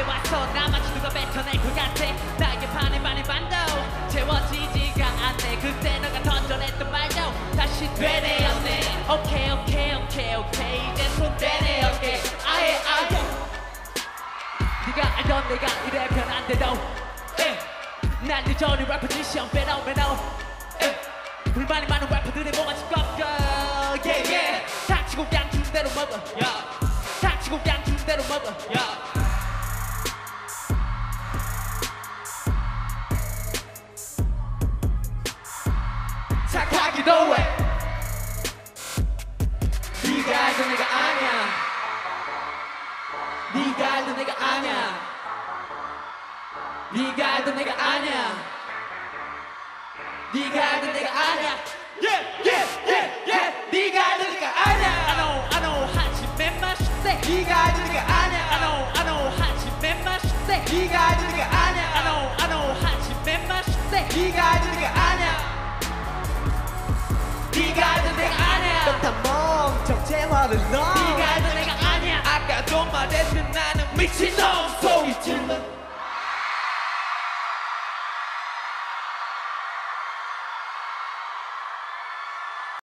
집에 와서 나마치 누가 뱉어낼 것 같아. 나에게 반에 반에 반도 채워지지가 않네. 그때 너가 던져냈던 말도 다시 되뇌었네. 오케이 오케이 오케이 오케이. 이제 손 떼내 어깨 아예 아예. 네가 알던 내가 이래 변한데도 에. 난 여전히 래퍼 지시형 페노메노 에. 불만이 많은 래퍼들의 뭐가 지겹겨 yeah, yeah. 닥치고 주는 대로 먹어. 닥치고 그냥 주는 대로 먹어. Yeah. 착하기도 해. 네가 알던 내가 아냐 네가 알던 내가 아냐 네가 알던 내가 아냐 네가 알던 내가 아냐 yeah, yeah, yeah, yeah. 네가 알던 내가 아냐 I know, I know 하지만 맛있대 네가 알던 내가 아냐 I know, I know 하지만 맛있대 네가 알던 내가 아냐 I know, I know 하지만 맛있대 네가 알던 내가 네 재화를 넣어 네가 알던 내가 아냐 아까도 말했듯 나는 미친놈